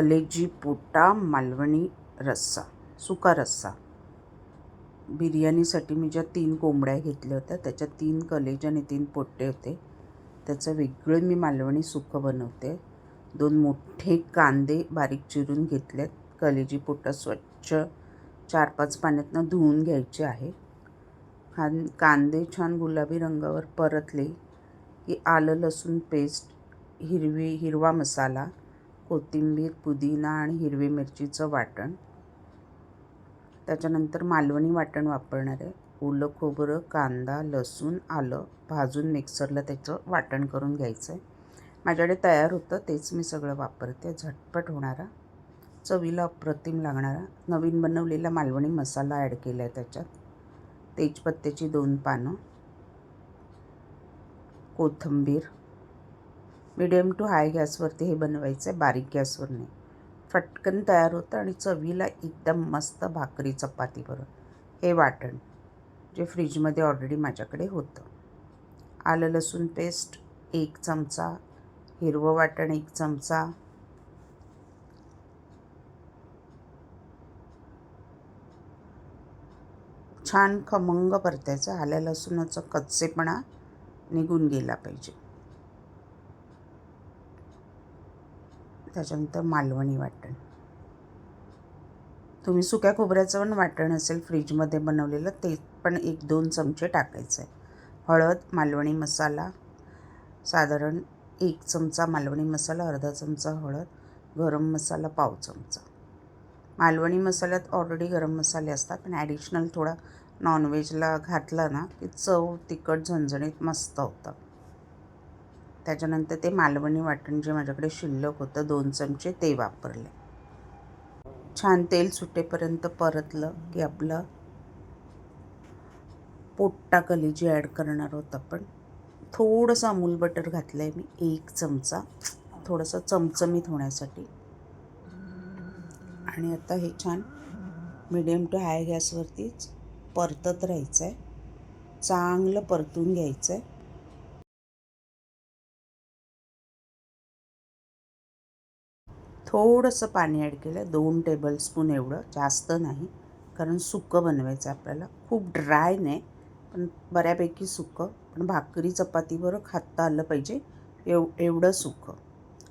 कलेजी पोटा मालवणी रस्सा सुका रस्सा. बिर्याणीसाठी मी ज्या तीन कोंबड्या घेतल्या होत्या त्याच्या तीन कलेज आणि तीन पोटे होते. त्याचं वेगळं मी मालवणी सुकं बनवते. दोन मोठे कांदे बारीक चिरून घेतलेत. कलेजी पोटं स्वच्छ चार पाच पाण्यातनं धुवून घ्यायचे आहे. खान कांदे छान गुलाबी रंगावर परतले की आलं लसूण पेस्ट हिरवी हिरवा मसाला कोथिंबीर पुदिना आणि हिरवी मिरचीचं वाटण. त्याच्यानंतर मालवणी वाटण वापरणार आहे. ओलं खोबरं कांदा लसूण आलं भाजून मिक्सरला त्याचं वाटण करून घ्यायचं आहे माझ्याकडे तयार होतं तेच मी सगळं वापरते. झटपट होणारा चवीला अप्रतिम लागणारा नवीन बनवलेला मालवणी मसाला ॲड केला आहे त्याच्यात. तेजपत्त्याची दोन पानं कोथिंबीर मिडियम टू हाय गॅसवरती हे बनवायचं आहे बारीक गॅसवर नाही फटकन तयार होतं आणि चवीला एकदम मस्त भाकरी चपाती बरोबर. हे वाटण जे फ्रीजमध्ये ऑलरेडी माझ्याकडे होतं. आलं लसूण पेस्ट एक चमचा. हिरवं वाटण एक चमचा. छान खमंग परतायचं. आल्या लसूणाचा कच्चेपणा निघून गेला पाहिजे. त्याच्यानंतर मालवणी वाटण. तुम्ही सुक्या खोबऱ्याचं पण वाटण असेल फ्रीजमध्ये बनवलेलं ते पण एक दोन चमचे टाकायचं आहे हळद मालवणी मसाला साधारण एक चमचा मालवणी मसाला अर्धा चमचा हळद गरम मसाला पाव चमचा. मालवणी मसाल्यात ऑलरेडी गरम मसाले असतात पण ॲडिशनल थोडा नॉनव्हेजला घातला ना की चव तिखट झणझणीत मस्त होतं. त्याच्यानंतर ते मालवणी वाटण जे माझ्याकडे शिल्लक होतं दोन चमचे ते वापरले. छान तेल सुटेपर्यंत परतलं की आपलं पोट्टा कलेजी ॲड करणार होतं आपण थोडंसं अमूल बटर घातलं आहे मी एक चमचा. थोडंसं चमचमीत होण्यासाठी. आणि आता हे छान मिडियम टू हाय गॅसवरतीच परतत राहायचं आहे चांगलं परतून घ्यायचं आहे थोडंसं पाणी ॲड केलं. दोन टेबलस्पून एवढं. जास्त नाही. कारण सुकं बनवायचं आहे आपल्याला. खूप ड्राय नाही पण बऱ्यापैकी सुकं. पण भाकरी चपातीवर खाता आलं पाहिजे. एव एवढं सुकं.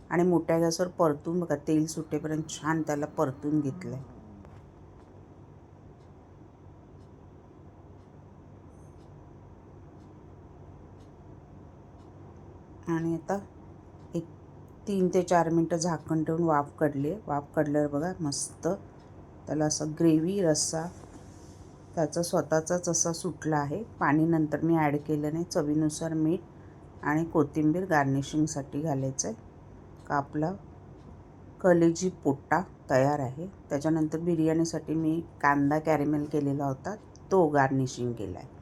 आणि मोठ्या गॅसवर परतून बघा तेल सुटेपर्यंत छान त्याला परतून घेतलं आहे आणि आता तीन ते चार मिनटं झाकण ठेवून वाफ काढले. वाफ काढल्यावर बघा मस्त त्याला असं ग्रेव्ही रस्सा त्याचा स्वतःचाच असा सुटला आहे. पाणी नंतर मी ॲड केलं नाही. चवीनुसार मीठ आणि कोथिंबीर गार्निशिंगसाठी घालायचं आहे का आपला कलेजी पोट्टा तयार आहे. त्याच्यानंतर बिर्याणीसाठी मी कांदा कॅरेमेल केलेला होता. तो गार्निशिंग केला आहे